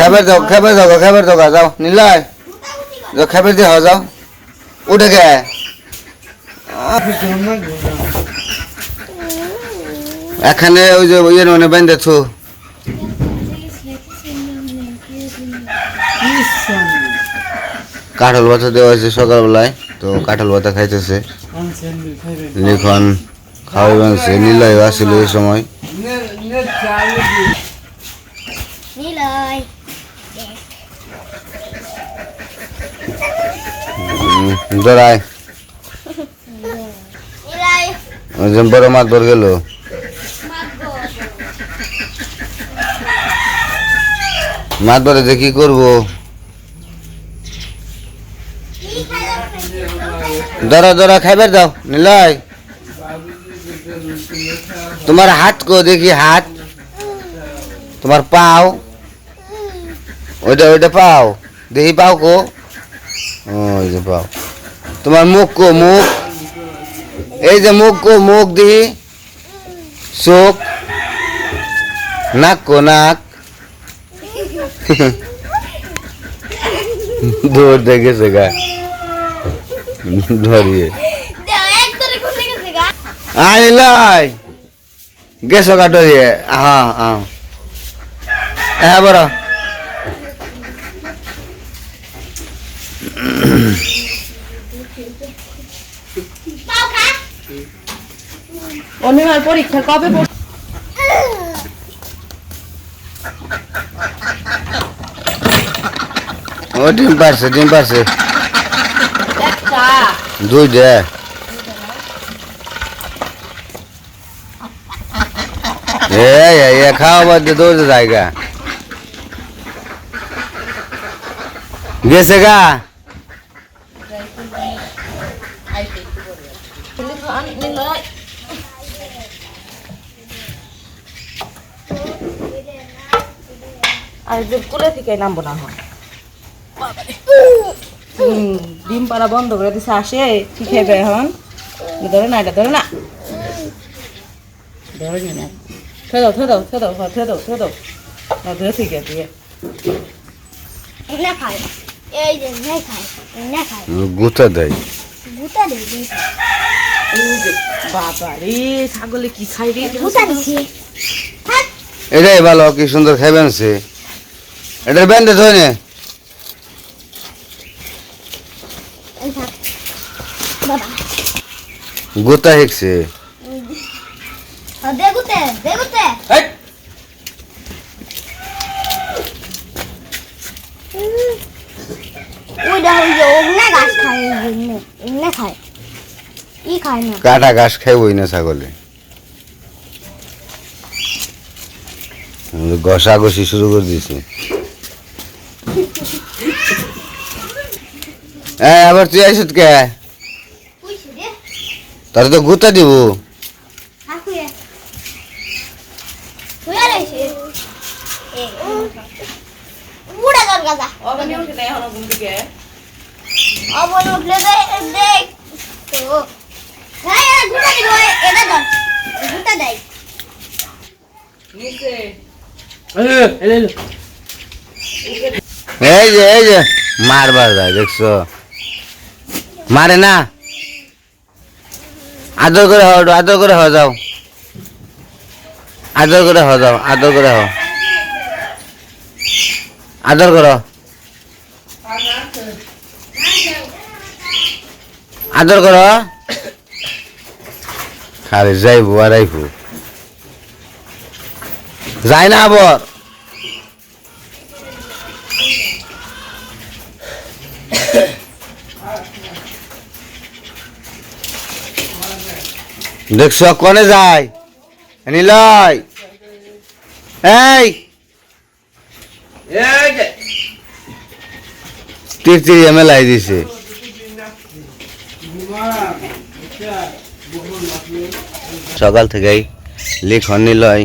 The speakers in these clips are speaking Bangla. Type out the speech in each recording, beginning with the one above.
খাবার দাও খাবার দাও খাবার দাও যাও নিলয়। যাও খাবার দিয়ে যাও। উঠে গে। এখানে ওই যে ইয়ে মানে বেঁধেছ। কাঁঠাল বাতা দেওয়া হয়েছে সকালবেলায়। তো কাঁঠাল বাতা খাইতেছে। লিখন খাওয়াই বানছে নিলয় আসছিল এই সময়। যে বড় মাছ ধর গেল। মাছ ধরে যে কি করব কি খাইলো ধরো ধরো খাইবার দাও নিলয় তোমার হাত কো দেখি হাত তোমার পাও ওইটা ওইটা পাও দেখি পাও কো ওই যে পাও তোমার মুখ কো মুখ এই যে মুখ কো মুখ দেখি চোখ নাক কো নাক দৌড় দেখেছে গা ধরিয়ে। দেও এক ধরে কোন গেছে গা আই লাই। গেছো কাটো দিয়ে হ্যাঁ হ্যাঁ হ্যাঁ বড়। অনিমার পরীক্ষা কবে ও ডিম পারছে ডিম পারছে। দুই দে এ এ, এ খাওয়া বাদ দিয়ে দৌড়তে জায়গা গেছে গা লিখন নিলয় আর যে কোলে থেকে নামবো না। হয় হুম, ডিম পাড়া বন্ধ করে দিছে আসে ঠিক হবে এখন? ধরে না এটা ধরে না। ধরে নি না। থে দাও থে দাও থে দাও থে দাও থে দাও। না ধরে ঠিক আছে না খাই এই যে না খাই না খাই গুতা দেয়। গুতা দে বাবা রে ছাগলে কি খাই রে? গুতা দিছি। এটাই ভালো কি সুন্দর খাইবেন সে এটার ব্যান্ডেজ হয় না এই থাক বাবা গুতা হেকছে। ও দে গুতে দে গুতে ওইটা ওই যে অগ্নে গাছ খায় ওই জন্য খায়। ই খায় না। কাটা ঘাস খাইবই না ছাগলে। ঘষা ঘষি শুরু করে দিয়েছে হ্যাঁ আবার তুই আইসত কে? তার তো গুতা দিব। হাকুয়ে হয়ে এই যে এই যে মারবার যায় দেখছ? মারে না। আদর করে হও আদর করে হও যাও। আদর করে হও যাও আদর করে হও আদর করো আদর করো খালি যাইবো আর যায় না আবার দেখছ কনে যায়? নিলয় এই! মেলাই দিছে। সকাল থেকেই লিখন নিলয়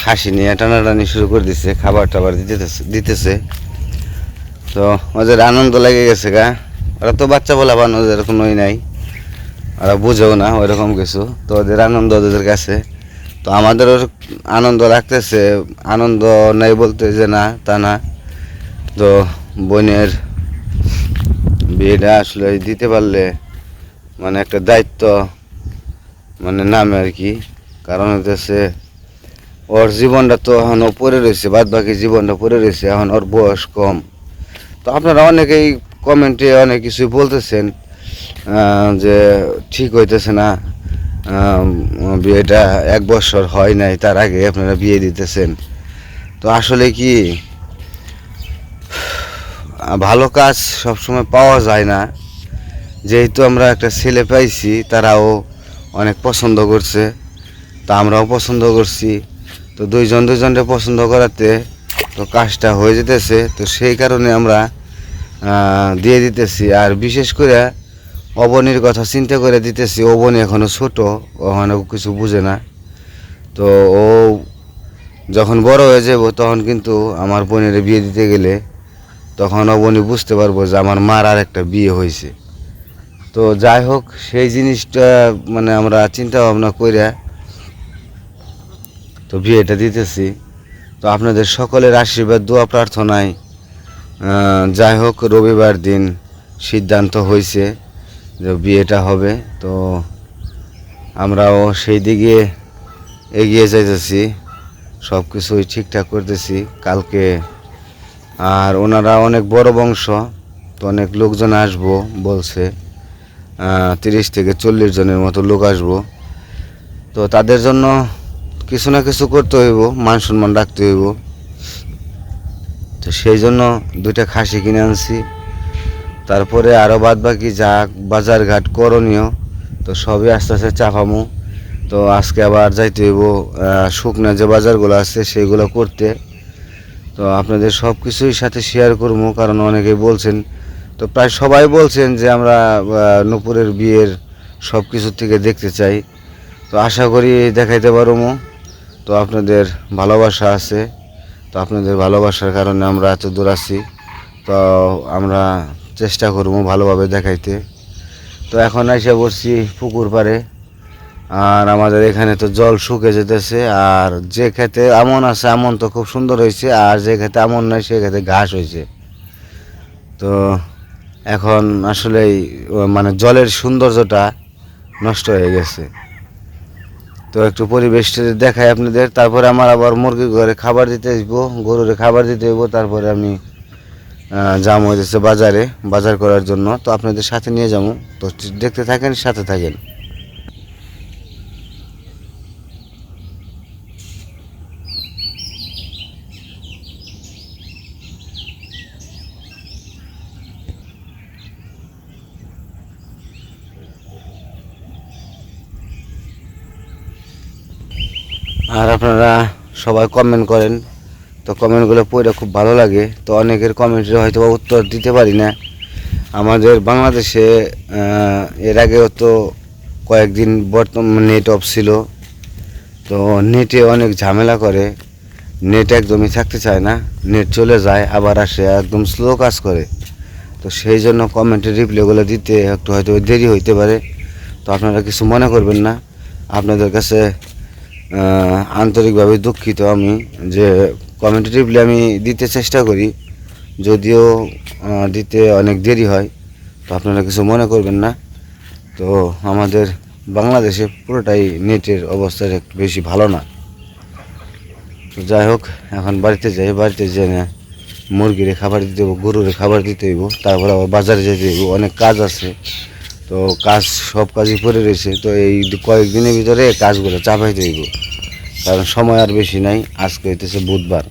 খাসি নিয়ে টানাটানি শুরু করে দিছে খাবার টাবার দিতেছে দিতেছে। তো ওদের আনন্দ লেগে গেছে গা। ওরা তো বাচ্চা বলা বান ওদের কোনোই নাই। ওরা বুঝেও না, ওইরকম কিছু। তো ওদের আনন্দ ওদের কাছে। তো আমাদের আনন্দ রাখতেছে আনন্দ নেই বলতে যে না, তা না। তো বোনের বিয়েটা আসলে দিতে পারলে মানে একটা দায়িত্ব মানে নামে আর কি। কারণ হচ্ছে ওর জীবনটা তো এখন পড়ে রয়েছে বাদ বাকি জীবনটা পড়ে রয়েছে, এখন ওর বয়স কম। তো আপনারা অনেকেই কমেন্টে অনেক কিছুই বলতেছেন। যে ঠিক হইতেছে না বিয়েটা এক বছর হয় নাই, তার আগে আপনারা বিয়ে দিতেছেন। তো আসলে কি, ভালো কাজ সবসময় পাওয়া যায় না। যেহেতু আমরা একটা ছেলে পাইছি, তারাও অনেক পছন্দ করছে, তা আমরাও পছন্দ করছি। তো দুইজন দুইজনকে পছন্দ করাতে তো কাজটা হয়ে যেতেছে, তো সেই কারণে আমরা দিয়ে দিতেছি। আর বিশেষ করে অবনীর কথা চিন্তা করে দিতেছি অবনী এখনও ছোট ওখানে কিছু বুঝে না। তো ও যখন বড় হয়ে যাব, তখন কিন্তু আমার বোনের বিয়ে দিতে গেলে তখন অবনী বুঝতে পারব যে আমার মার আর একটা বিয়ে হয়েছে। তো যাই হোক, সেই জিনিসটা মানে আমরা চিন্তা ভাবনা করে তো বিয়েটা দিতেছি। তো আপনাদের সকলের আশীর্বাদ, দোয়া, প্রার্থনায় যাই হোক, রবিবার দিন সিদ্ধান্ত হয়েছে। যে বিয়েটা হবে, তো আমরাও সেই দিকে এগিয়ে যাইতেছি সব কিছুই ঠিকঠাক করতেছি। কালকে আর ওনারা অনেক বড় বংশ, তো অনেক লোকজন আসব বলছে তিরিশ থেকে চল্লিশ জনের মতো লোক আসব। তো তাদের জন্য কিছু না কিছু করতে হইব, মান সম্মান রাখতে হইব। তো সেই জন্য দুইটা খাসি কিনে আনছি। তারপরে আরও বাদ বাকি যা বাজার ঘাট করণীয়, তো সবই আস্তে আস্তে চাপামু। তো আজকে আবার যাইতে হইব শুকনা যে বাজারগুলো আছে সেইগুলো করতে। তো আপনাদের সব কিছুই সাথে শেয়ার করব কারণ অনেকেই বলছেন, তো প্রায় সবাই বলছেন যে আমরা নূপুরের বিয়ের সব কিছু থেকে দেখতে চাই। তো আশা করি দেখাইতে পারব তো আপনাদের ভালোবাসা আছে, তো আপনাদের ভালোবাসার কারণে আমরা এত দূর আছি। তো আমরা চেষ্টা করব ভালোভাবে দেখাইতে। তো এখন এসে বসছি পুকুর পাড়ে। আর আমাদের এখানে তো জল শুকে যেতেছে, আর যে খেতে আমন আছে, আমন তো খুব সুন্দর হয়েছে, আর যে খেতে আমন নয় সে খেতে ঘাস হয়েছে। তো এখন আসলেই ও মানে জলের সৌন্দর্যটা নষ্ট হয়ে গেছে। তো একটু পরিবেশটা দেখাই আপনাদের, তারপরে আমার আবার মুরগি ঘরে খাবার দিতে আসব, গরুরে খাবার দিতে হইব তারপরে আমি আহ, হয়েছে বাজারে বাজার করার জন্য। তো আপনাদের সাথে নিয়ে যাব। তো দেখতে থাকেন সাথে থাকেন। আর আপনারা সবাই কমেন্ট করেন। তো কমেন্টগুলো পড়ে খুব ভালো লাগে। তো অনেকের কমেন্টের হয়তো উত্তর দিতে পারি না। আমাদের বাংলাদেশে এর আগেও তো কয়েকদিন বর্তমান নেট অফ ছিল। তো নেটে অনেক ঝামেলা করে। নেট একদমই থাকতে চায় না। নেট চলে যায়, আবার আসে, একদম স্লো কাজ করে। তো সেই জন্য কমেন্টের রিপ্লাইগুলো দিতে একটু হয়তো দেরি হইতে পারে। তো আপনারা কিছু মনে করবেন না। আপনাদের কাছে আন্তরিকভাবে দুঃখিত আমি যে কমেন্ট রিপ্লাই আমি দিতে চেষ্টা করি, যদিও দিতে অনেক দেরি হয়, তো আপনারা কিছু মনে করবেন না। তো আমাদের বাংলাদেশে পুরোটাই নেটের অবস্থা একটু বেশি ভালো না। তো যাই হোক, এখন বাড়িতে যাই বাড়িতে যাই না, মুরগিরে খাবার দিতে হইব, গরুরে খাবার দিতে হইব, তারপর আবার বাজারে যেতে হইব, অনেক কাজ আছে। তো কাজ, সব কাজই পড়ে রয়েছে, তো এই কয়েকদিনের ভিতরে কাজগুলো চাপাইতে হইব। কারণ সময় আর বেশি নাই, আজকে হইতেছে বুধবার।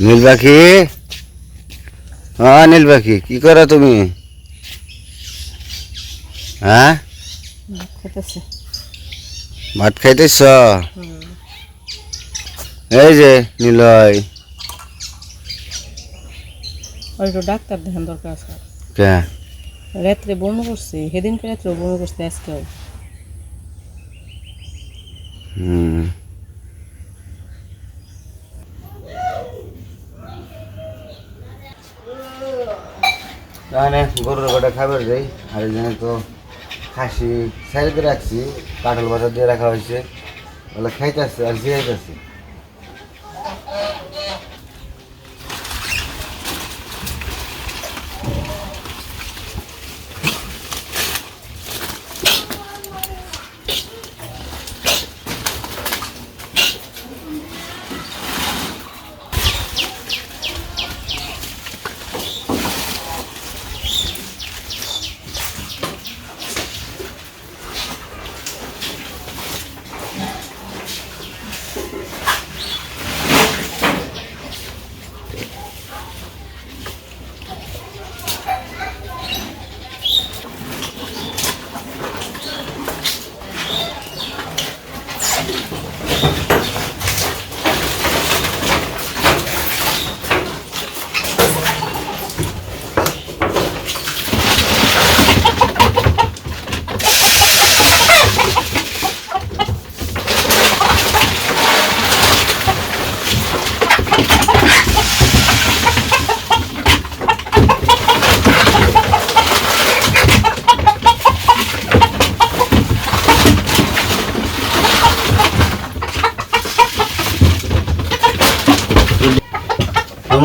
নীল পাখি হ্যাঁ নীল পাখি কি করো তুমি? হ্যাঁ? ভাত খাইতেছ? এই যে নিলয়। একটু ডাক্তার দেখান দরকার আছে। কে? রাত্রে বমি করছে সেদিনকে রাত্রে বমি করছে আজকেও হুম। তাহলে গরুর গোটা খাবার দেই, আর এখানে তো খাসি সাইডে রাখছি, কাঁঠাল বাজার দিয়ে রাখা হয়েছে। ওগুলো আসছে আর জিয়াইতে তো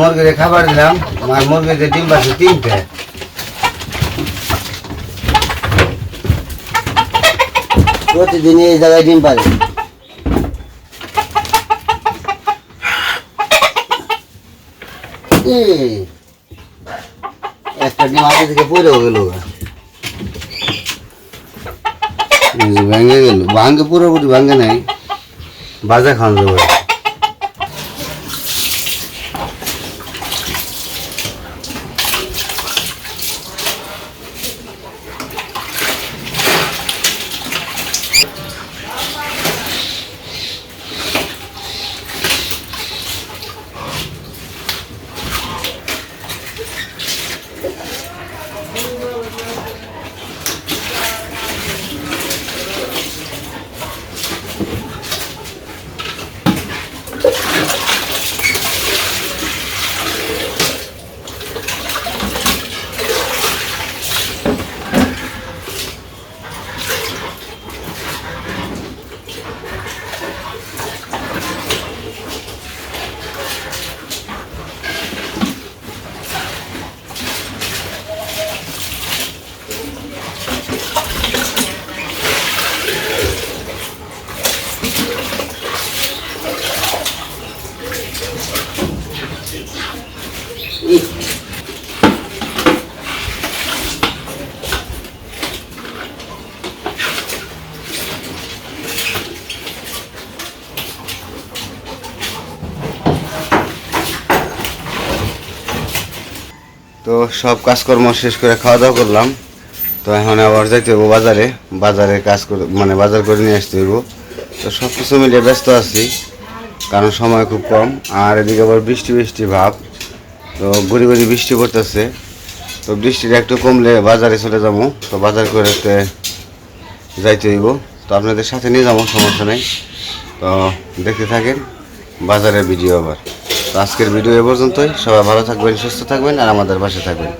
মুরগিরে খাবার দিলাম আর মুরগিতে ডিম পাচ্ছে তিনটে। প্রতিদিন এই জায়গায় ডিম পারে একটা ডিম আগে থেকে পড়েও গেল ভেঙে গেল। ভাঙ্গে পুরোপুরি ভাঙ্গে নাই। বাজা খাওয়া যাবে তো সব কাজকর্ম শেষ করে খাওয়া দাওয়া করলাম। তো এখন আবার যাইতে হইব বাজারে। বাজারে কাজ করে মানে বাজার করে নিয়ে আসতে হইব। তো সব কিছু মিলিয়ে ব্যস্ত আছি, কারণ সময় খুব কম। আর এদিকে আবার বৃষ্টি বৃষ্টি ভাব। তো গুড়ি গুড়ি বৃষ্টি পড়তেছে। তো বৃষ্টিটা একটু কমলে বাজারে চলে যাব। তো বাজার করতে যাইতে হইব। তো আপনাদের সাথে নিয়ে যাব, সমস্যা নেই। তো দেখতে থাকেন। বাজারের ভিডিও আবার। আজকের ভিডিও এ পর্যন্তই। সবাই ভালো থাকবেন সুস্থ থাকবেন আর আমাদের পাশে থাকবেন।